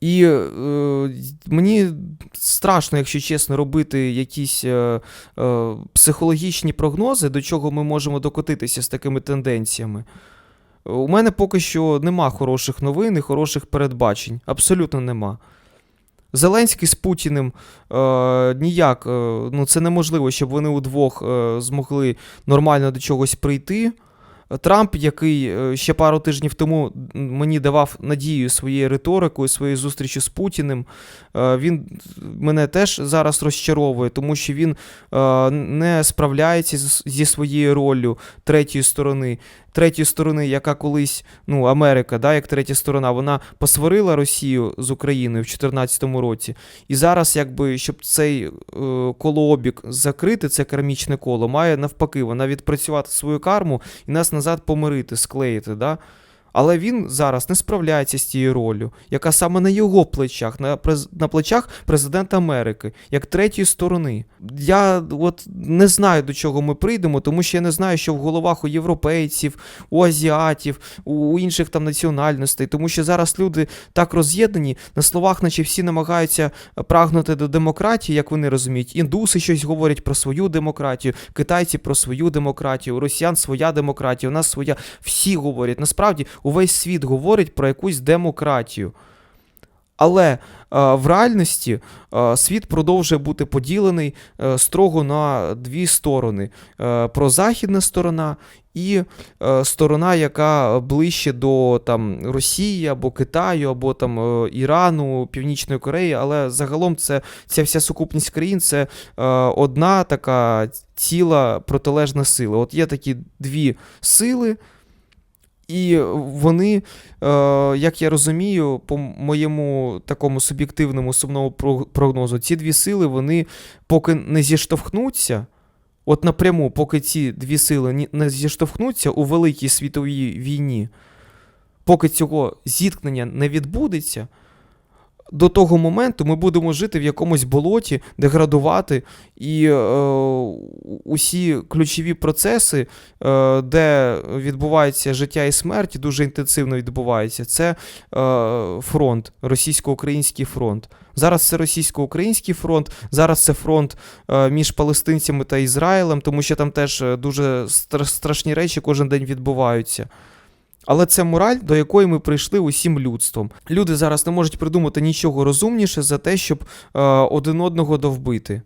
І е, мені страшно, якщо чесно, робити якісь е, е, психологічні прогнози, до чого ми можемо докотитися з такими тенденціями. У мене поки що нема хороших новин і хороших передбачень. Абсолютно нема. Зеленський з Путіним е, ніяк, е, ну це неможливо, щоб вони удвох е, змогли нормально до чогось прийти. Трамп, який е, ще пару тижнів тому мені давав надію своєю риторикою, своєю зустрічю з Путіним, е, він мене теж зараз розчаровує, тому що він е, не справляється зі своєю роллю третьої сторони. Третьої сторони, яка колись, ну, Америка, да, як третя сторона, вона посварила Росію з Україною в 2014 році. І зараз, якби, щоб цей е, колообіг закрити, це кармічне коло, має навпаки, вона відпрацювати свою карму і нас назад помирити, склеїти. Да? Але він зараз не справляється з тією ролью, яка саме на його плечах, на, през- на плечах президента Америки, як третьої сторони. Я от не знаю, до чого ми прийдемо, тому що я не знаю, що в головах у європейців, у азіатів, у, інших там національностей, тому що зараз люди так роз'єднані, на словах, наче всі намагаються прагнути до демократії, як вони розуміють. Індуси щось говорять про свою демократію, китайці про свою демократію, у росіян своя демократія, у нас своя. Всі говорять. Насправді увесь світ говорить про якусь демократію. Але е, в реальності е, світ продовжує бути поділений е, строго на дві сторони: прозахідна сторона і сторона, яка ближче до там, Росії або Китаю, або там Ірану, Північної Кореї. Але загалом це ця вся сукупність країн це одна така ціла протилежна сила. От є такі дві сили. І вони, е, як я розумію, по моєму такому суб'єктивному сумному прогнозу, ці дві сили вони поки не зіштовхнуться, от напряму, поки ці дві сили не зіштовхнуться у великій світовій війні, поки цього зіткнення не відбудеться, до того моменту ми будемо жити в якомусь болоті, деградувати, і е, усі ключові процеси, е, де відбувається життя і смерть, дуже інтенсивно відбувається. Це е, фронт, російсько-український фронт. Зараз це російсько-український фронт, зараз це фронт е, між палестинцями та Ізраїлем, тому що там теж е, дуже страшні речі кожен день відбуваються. Але це мораль, до якої ми прийшли усім людством. Люди зараз не можуть придумати нічого розумніше за те, щоб е, один одного довбити.